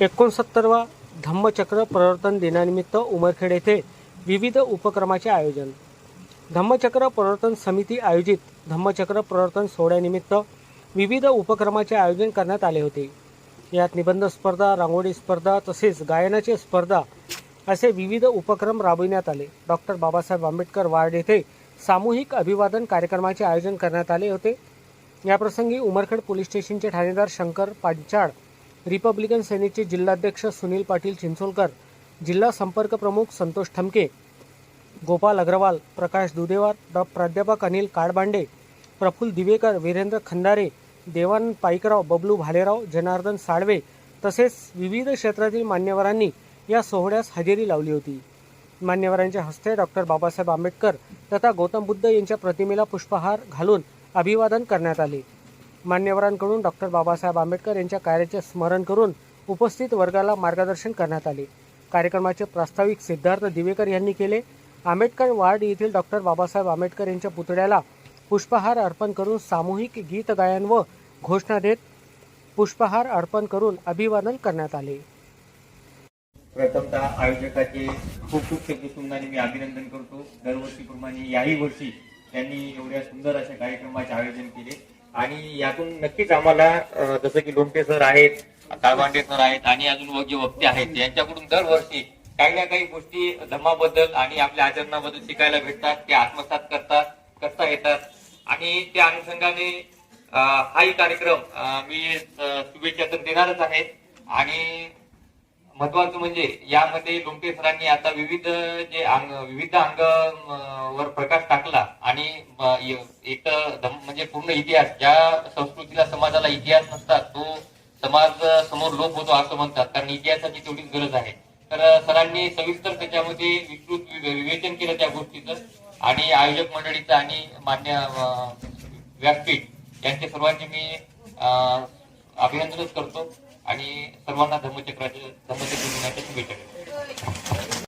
एकोणसत्तरवा धम्मचक्र प्रवर्तन दिनानिमित्त उमरखेड येथे विविध उपक्रमाचे आयोजन. धम्मचक्र प्रवर्तन समिती आयोजित धम्मचक्र प्रवर्तन सोहळ्यानिमित्त विविध उपक्रमाचे आयोजन करण्यात आले होते. यात निबंध स्पर्धा रांगोळी स्पर्धा तसेच गायनाची स्पर्धा असे विविध उपक्रम राबविण्यात आले. डॉक्टर बाबासाहेब आंबेडकर वार्ड येथे सामूहिक अभिवादन कार्यक्रमाचे आयोजन करण्यात आले होते. याप्रसंगी उमरखेड पोलीस स्टेशनचे ठाणेदार शंकर पांचाळ रिपब्लिकन सेनेचे जिल्हाध्यक्ष सुनील पाटील चिंचोलकर जिल्हा संपर्क प्रमुख संतोष ठमके गोपाल अग्रवाल प्रकाश दुदेवार डॉ प्राध्यापक अनिल काडबांडे प्रफुल्ल दिवेकर वीरेंद्र खंदारे देवान पाईकराव बबलू भालेराव जनार्दन साळवे तसेच विविध क्षेत्रातील मान्यवरांनी या सोहळ्यास हजेरी लावली होती. मान्यवरांच्या हस्ते डॉक्टर बाबासाहेब आंबेडकर तथा गौतम बुद्ध यांच्या प्रतिमेला पुष्पहार घालून अभिवादन करण्यात आले. मान्यवरांकडून डॉक्टर बाबासाहेब आंबेडकर यांच्या कार्याचे स्मरण करून उपस्थित वर्गाला मार्गदर्शन करण्यात आले. कार्यक्रमाचे प्रास्ताविक सिद्धार्थ दिवेकर यांनी केले. आंबेडकर वार्ड येथील डॉक्टर बाबासाहेब आंबेडकर यांच्या पुतळ्याला पुष्पहार अर्पण करून सामूहिक गीत गायन व घोषणा देत पुष्पहार अर्पण करून अभिवादन करण्यात आले. प्रथमतः आयोजकाचे खूप खूप शब्दसुंदाने मी अभिनंदन करतो. दरवर्षीप्रमाणे याही वर्षी त्यांनी एवढ्या सुंदर अशा कार्यक्रमाचे आयोजन केले. आणि यातून नक्कीच आम्हाला जसं की लोमटे सर आहेत काळवांडे सर आहेत आणि अजून जे वक्ते आहेत यांच्याकडून दरवर्षी काही ना काही गोष्टी धर्माबद्दल आणि आपल्या आचरणाबद्दल शिकायला भेटतात ते आत्मसात करतात करता येतात. आणि त्या अनुषंगाने हाही कार्यक्रम मी शुभेच्छा तर देणारच आहे. आणि महत्वाचं म्हणजे यामध्ये लोमटे सरांनी आता विविध जे अंग विविध अंग वर प्रकाश टाकला आणि एक म्हणजे पूर्ण इतिहास ज्या संस्कृतीला समाजाला इतिहास नसतात तो समाज समोर लोप होतो असं म्हणतात. कारण इतिहासाची तेवढीच गरज आहे. तर सरांनी सविस्तर त्याच्यामध्ये विस्तृत विवेचन केलं त्या गोष्टीचं. आणि आयोजक मंडळीचं आणि मान्य व्यासपीठ यांचे सर्वांचे मी अभिनंदनच करतो. आणि सर्वांना धम्मचक्राचे धम्मचक्र दिनाच्या शुभेच्छा